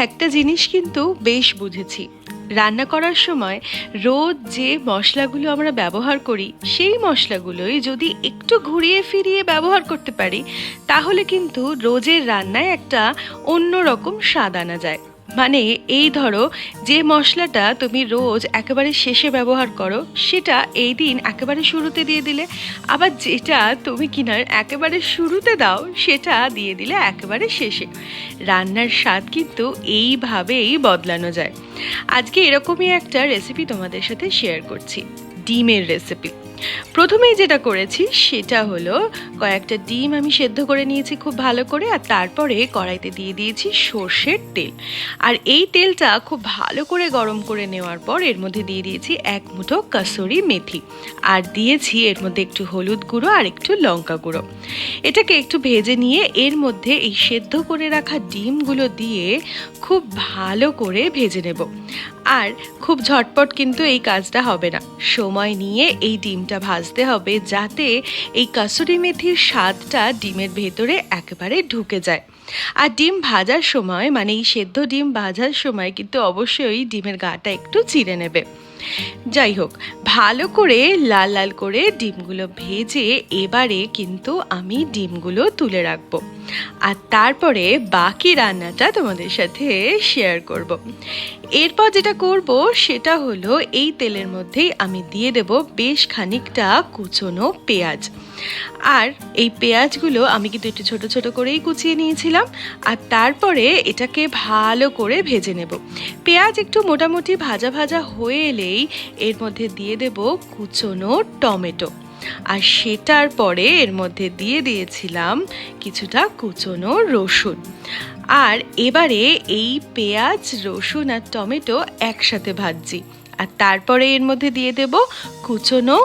একটা জিনিস কিন্তু বেশ বুঝেছি। রান্না করার সময় রোজ যে মশলাগুলো আমরা ব্যবহার করি, সেই মশলাগুলোই যদি একটু ঘুরিয়ে ফিরিয়ে ব্যবহার করতে পারি, তাহলে কিন্তু রোজের রান্নায় একটা অন্যরকম স্বাদ আনা যায়। মানে এই ধরো যে মশলাটা তুমি রোজ একেবারে শেষে ব্যবহার করো, সেটা এই দিন একেবারে শুরুতে দিয়ে দিলে, আবার যেটা তুমি কিনার একেবারে শুরুতে দাও, সেটা দিয়ে দিলে একেবারে শেষে। রান্নার স্বাদ কিন্তু এইভাবেই বদলানো যায়। আজকে এরকমই একটা রেসিপি তোমাদের সাথে শেয়ার করছি, ডিমের রেসিপি প্রথমেই যেটা করেছি সেটা হলো কয়েকটা ডিম আমি সেদ্ধ করে নিয়েছি খুব ভালো করে, আর তারপরে কড়াইতে দিয়ে দিয়েছি সর্ষের তেল। আর এই তেলটা খুব ভালো করে গরম করে নেওয়ার পর এর মধ্যে দিয়ে দিয়েছি এক মুঠো কাসুরি মেথি। আর দিয়েছি এর মধ্যে একটু হলুদ গুঁড়ো আর একটু লঙ্কা গুঁড়ো। এটাকে একটু ভেজে নিয়ে এর মধ্যে এই সেদ্ধ করে রাখা ডিমগুলো দিয়ে খুব ভালো করে ভেজে নেব। আর খুব ঝটপট কিন্তু এই কাজটা হবে না। সময় নিয়ে এই ডিমটা ভাজতে হবে যাতে এই কাসুরি মেথির স্বাদটা ডিমের ভেতরে একেবারে ঢুকে যায়। আর ডিম ভাজার সময় মানে এই সেদ্ধ ডিম ভাজার সময় কিন্তু অবশ্যই ডিমের গাটা একটু চিড়ে নেবে। যাই হোক ভালো করে লাল লাল করে ডিমগুলো ভেজে এবারে কিন্তু আমি ডিমগুলো তুলে রাখব। আর তারপরে বাকি রান্নাটা তোমাদের সাথে শেয়ার করব। এরপর যেটা করব, সেটা হলো এই তেলের মধ্যেই আমি দিয়ে দেব বেশ খানিকটা কুচনো পেঁয়াজ। আর এই পেঁয়াজগুলো আমি কিন্তু একটু ছোট ছোট করেই কুচিয়ে নিয়েছিলাম। আর তারপরে এটাকে ভালো করে ভেজে নেব। পেঁয়াজ একটু মোটামুটি ভাজা ভাজা হয়ে এলেই এর মধ্যে দিয়ে দেব কুচনো টমেটো। আর সেটার পরে এর মধ্যে দিয়ে দিয়েছিলাম কিছুটা কুচনো রসুন। আর এবারে এই পেঁয়াজ, রসুন আর টমেটো একসাথে ভাজছি। আর তারপরে এর মধ্যে দিয়ে দেব কুচনো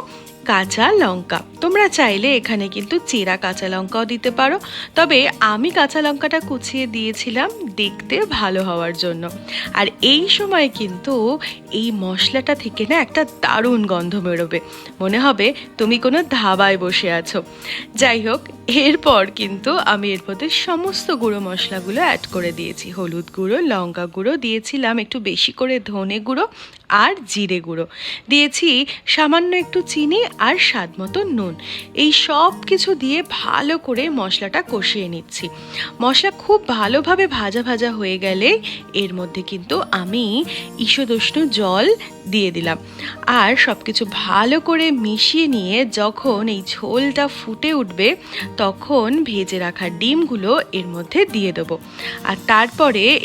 কাঁচা লঙ্কা। তোমরা চাইলে এখানে কিন্তু চেরা কাঁচা লঙ্কাও দিতে পারো। তবে আমি কাঁচা লঙ্কাটা কুচিয়ে দিয়েছিলাম দেখতে ভালো হওয়ার জন্য। আর এই সময় কিন্তু এই মশলাটা থেকে না একটা দারুণ গন্ধ বেরোবে। মনে হবে তুমি কোনো ধাবায় বসে আছো। যাই হোক, এরপর কিন্তু আমি এর মধ্যে সমস্ত গুঁড়ো মশলাগুলো অ্যাড করে দিয়েছি। হলুদ গুঁড়ো, লঙ্কা গুঁড়ো, দিয়েছিলাম একটু বেশি করে ধনে গুঁড়ো আর জিরে গুঁড়ো। দিয়েছি সামান্য একটু চিনি আর স্বাদ মতো নুন। এই সব কিছু দিয়ে ভালো করে মশলাটা কষিয়ে নিচ্ছি। মশলা খুব ভালোভাবে ভাজা ভাজা হয়ে গেলে এর মধ্যে কিন্তু আমি ঈষদুষ্ণ জল দিয়ে দিলাম। আর সব কিছু ভালো করে মিশিয়ে নিয়ে যখন এই ঝোলটা ফুটে উঠবে, তখন ভেজে রাখা ডিমগুলো এর মধ্যে দিয়ে দেবো। আর তারপরে